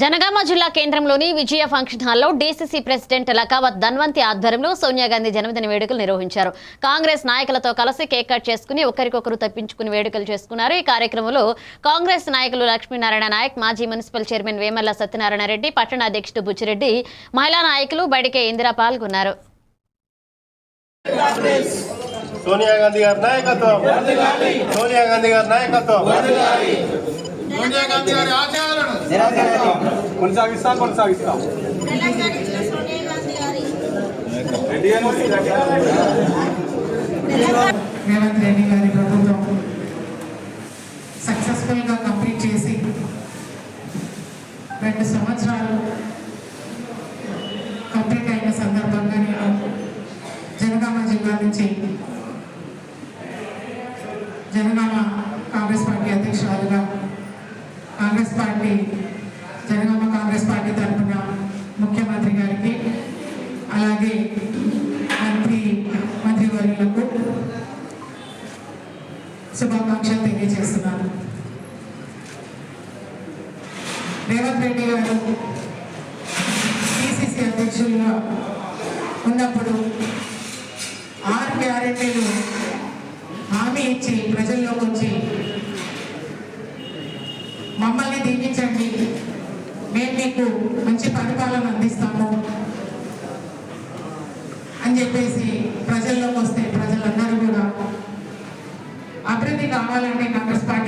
జనగామ జిల్లా కేంద్రంలోని విజయ ఫంక్షన్ హాల్లో డీసీసీ ప్రెసిడెంట్ లకావత్ ధన్వంతి ఆధ్వర్యంలో సోనియా గాంధీ జన్మదిన వేడుకలు నిర్వహించారు. కాంగ్రెస్ నాయకులతో కలిసి కేక్ కట్ చేసుకుని ఒకరికొకరు తప్పించుకుని వేడుకలు చేసుకున్నారు. ఈ కార్యక్రమంలో కాంగ్రెస్ నాయకులు లక్ష్మీనారాయణ నాయక్ మాజీ మున్సిపల్ చైర్మన్ వేమల్ల సత్యనారాయణ రెడ్డి పట్టణ అధ్యక్షుడు బుచ్చిరెడ్డి మహిళా నాయకులు బడికే ఇందిరా పాల్గొన్నారు. సోనియా గాంధీ గారి నాయకత్వం. సోనియా గాంధీ గారి నాయకత్వం. సోనియా గాంధీ గారి కొనసాగిస్తాం. కొనసాగిస్తాం రేవంత్ రెడ్డి గారి ప్రభుత్వం సక్సెస్ఫుల్గా కంప్లీట్ చేసి రెండు సంవత్సరాలు కంప్లీట్ అయిన సందర్భంగా నేను జనగామ జిల్లా నుంచి జనగామ కాంగ్రెస్ పార్టీ అధ్యక్షురాలుగా కాంగ్రెస్ పార్టీ జనగామ కాంగ్రెస్ పార్టీ తరఫున ముఖ్యమంత్రి గారికి అలాగే మంత్రి మంత్రివర్యులకు శుభాకాంక్షలు తెలియజేస్తున్నాను. రేవంత్ రెడ్డి గారు పిసిసి అధ్యక్షులుగా ఉన్నప్పుడు ఆరు గ్యారెంటీలు హామీ ఇచ్చి ప్రజల్లోకి వచ్చి మమ్మల్ని దీవించండి. మేము మీకు మంచి పరిపాలన అందిస్తాము అని చెప్పేసి ప్రజల్లోకి వస్తే ప్రజలందరూ కూడా అభివృద్ధి కావాలంటే కాంగ్రెస్ పార్టీ